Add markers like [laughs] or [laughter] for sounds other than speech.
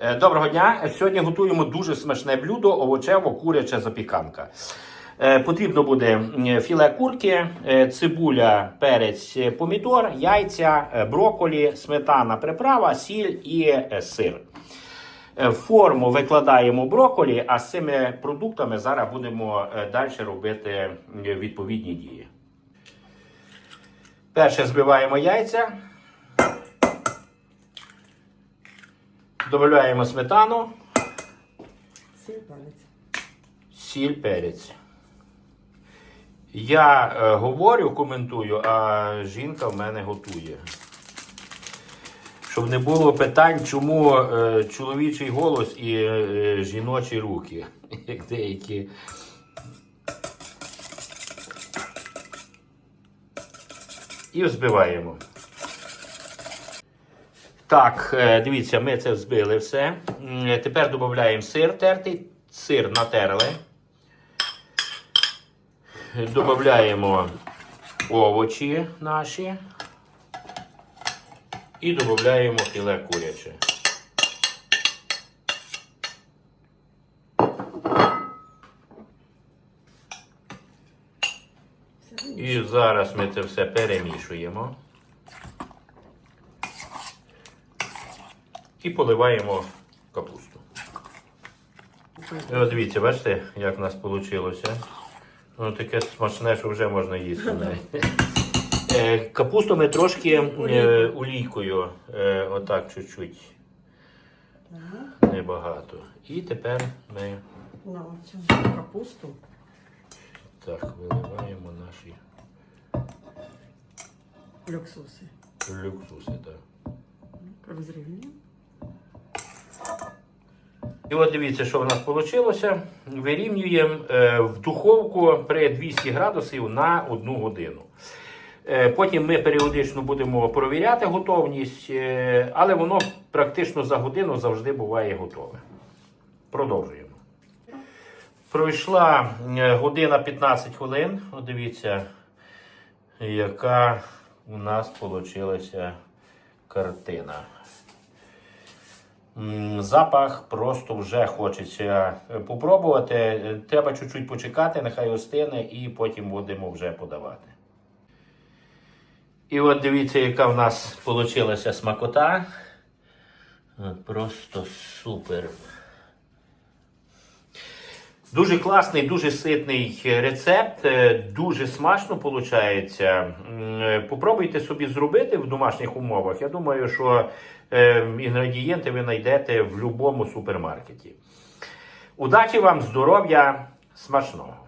Е, Доброго дня! Сьогодні готуємо дуже смачне блюдо овочево-куряча запіканка. Е, Потрібно буде філе курки, е, цибуля, перець, помідор, яйця, броколі, сметана, приправа, сіль і сир. В форму викладаємо броколі, а з цими продуктами зараз будемо далі робити відповідні дії. Перше збиваємо яйця. Додаємо сметану, Сіль палець. сіль, перець. Я е, говорю, коментую, а жінка в мене готує. Щоб не було питань, чому е, чоловічий голос і е, жіночі руки, [laughs] як деякі. І взбиваємо. Так, е, дивіться, ми це взбили все. Тепер додаємо сир тертий. Сир натерли. Додаємо овочі наші. І додаємо філе куряче. І зараз ми це все перемішуємо. І поливаємо капусту. І от дивіться, бачите, як в нас вийшло. Воно таке смачне, що вже можна їсти. [laughs] навіть. Е, Капусту ми трошки е, олійкою, е, отак чуть-чуть, небагато. І тепер ми на цю капусту. так виливаємо наші Люксуси. люксуси. Так. Розрівнюємо. І от дивіться, що в нас вийшло. Вирівнюємо е, в духовку при 200 градусів на 1 годину. Е, Потім ми періодично будемо провіряти готовність, е, але воно практично за годину завжди буває готове. Продовжуємо. Пройшла година 15 хвилин. От дивіться, яка у нас вийшла картина. Запах просто вже хочеться е, попробувати. Е, Треба чуть-чуть почекати, нехай остине, і потім будемо вже подавати. І от дивіться, яка в нас вийшла смакота. Просто супер. Дуже класний, дуже ситний рецепт, е, дуже смачно виходить. Попробуйте собі зробити в домашніх умовах. Я думаю, що е, інгредієнти ви знайдете в будь-якому супермаркеті. Удачі вам, здоров'я, смачного!